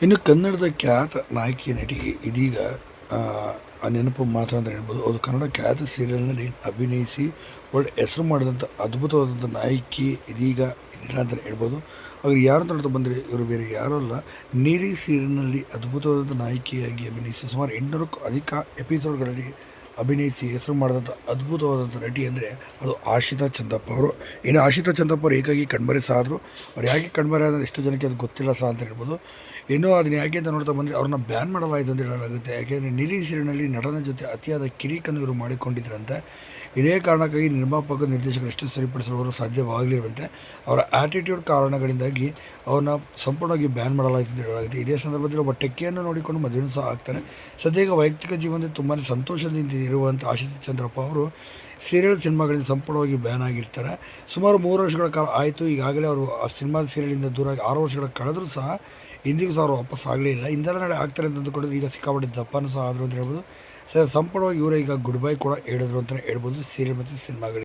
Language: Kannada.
ಇನ್ನು ಕನ್ನಡದ ಖ್ಯಾತ ನಾಯಕಿ ನಟಿ ಇದೀಗ ಆ, ಆ ನೆನಪು ಮಾತ್ರ ಅಂತ ಹೇಳ್ಬೋದು. ಅದು ಕನ್ನಡ ಖ್ಯಾತ ಸೀರಿಯಲ್ನಲ್ಲಿ ಅಭಿನಯಿಸಿ ಒಳ್ಳೆ ಹೆಸರು ಮಾಡಿದಂಥ ಅದ್ಭುತವಾದಂಥ ನಾಯಕಿ ಇದೀಗ ಇಲ್ಲ ಅಂತ ಹೇಳ್ಬೋದು. ಅವ್ರು ಯಾರು ಅಂತ ನೋಡ್ತಾ ಬಂದರೆ ಇವರು ಬೇರೆ ಯಾರೂ ಅಲ್ಲ. ನೀರಿ ಸೀರಿಯಲ್ನಲ್ಲಿ ಅದ್ಭುತವಾದಂಥ ನಾಯಕಿಯಾಗಿ ಅಭಿನಯಿಸಿ ಸುಮಾರು ಎಂಟುನೂರಕ್ಕೂ ಅಧಿಕ ಎಪಿಸೋಡ್ಗಳಲ್ಲಿ ಅಭಿನಯಿಸಿ ಹೆಸರು ಮಾಡಿದಂಥ ಅದ್ಭುತವಾದಂಥ ನಟಿ ಅಂದರೆ ಅದು ಆಶಿತಾ ಚಂದಪ್ಪ ಅವರು. ಇನ್ನು ಆಶಿತಾ ಚಂದಪ್ಪ ಅವರು ಏಕಾಗಿ ಕಣ್ಮರೆ ಸಾದ್ರು ಅವ್ರು ಯಾಕೆ ಕಣ್ಮರೆ ಆದರೆ ಎಷ್ಟು ಜನಕ್ಕೆ ಅದು ಗೊತ್ತಿಲ್ಲ ಸಹ ಅಂತ ಹೇಳ್ಬೋದು. ಇನ್ನೂ ಅದನ್ನ ಯಾಕೆ ಅಂತ ನೋಡ್ತಾ ಬಂದರೆ ಅವ್ರನ್ನ ಬ್ಯಾನ್ ಮಾಡಲಾಯಿತು ಅಂತ ಹೇಳಲಾಗುತ್ತೆ. ಯಾಕೆಂದರೆ ನೀಲಿ ನಟನ ಜೊತೆ ಅತಿಯಾದ ಕಿರಿಕನ್ನು ಇವರು ಮಾಡಿಕೊಂಡಿದ್ರಂತೆ. ಇದೇ ಕಾರಣಕ್ಕಾಗಿ ನಿರ್ಮಾಪಕ ನಿರ್ದೇಶಕರು ಎಷ್ಟು ಸರಿಪಡಿಸಲು ಸಾಧ್ಯವಾಗಲಿರುವಂತೆ ಅವರ ಆ್ಯಟಿಟ್ಯೂಡ್ ಕಾರಣಗಳಿಂದಾಗಿ ಅವನ್ನ ಸಂಪೂರ್ಣವಾಗಿ ಬ್ಯಾನ್ ಮಾಡಲಾಯಿತು ಅಂತ ಹೇಳಲಾಗಿದೆ ಇದೇ ಸಂದರ್ಭದಲ್ಲಿ ಒಬ್ಬ ಟೆಕ್ಕಿಯನ್ನು ನೋಡಿಕೊಂಡು ಮದುವೆನೂ ಸಹ ಆಗ್ತಾರೆ ಸದ್ಯ ವೈಯಕ್ತಿಕ ಜೀವನದಲ್ಲಿ ತುಂಬಾ ಸಂತೋಷದಿಂದ ಇರುವಂಥ ಆಶಿತ್ ಚಂದ್ರಪ್ಪ ಅವರು ಸೀರಿಯಲ್ ಸಿನಿಮಾಗಳಿಂದ ಸಂಪೂರ್ಣವಾಗಿ ಬ್ಯಾನ್ ಆಗಿರ್ತಾರೆ. ಸುಮಾರು ಮೂರು ವರ್ಷಗಳ ಕಾಲ ಆಯಿತು. ಈಗಾಗಲೇ ಅವರು ಆ ಸಿನಿಮಾ ಸೀರಿಯಲಿಂದ ದೂರ ಆರು ವರ್ಷಗಳ ಕಳೆದರೂ ಸಹ ಇಂದಿಗೂ ಸಹ ಅವರು ವಾಪಸ್ ಆಗಲೇ ಇಲ್ಲ. ಇಂದೆಲ್ಲ ನಡೆ ಆಗ್ತಾರೆ ಅಂತ ಅಂದುಕೊಂಡಿದ್ದು ಈಗ ಸಿಕ್ಕಾಪಟ್ಟೆ ದಪ್ಪನೂ ಸಹ ಆದರು ಅಂತ ಹೇಳ್ಬೋದು. ಸರ್ ಸಂಪೂರ್ಣವಾಗಿ ಇವರೇ ಈಗ ಗುಡ್ ಬೈ ಕೂಡ ಹೇಳಿದ್ರು ಅಂತಲೇ ಹೇಳ್ಬೋದು ಸೀರಿಯಲ್ ಮತ್ತು ಸಿನಿಮಾಗಳಿಗೆ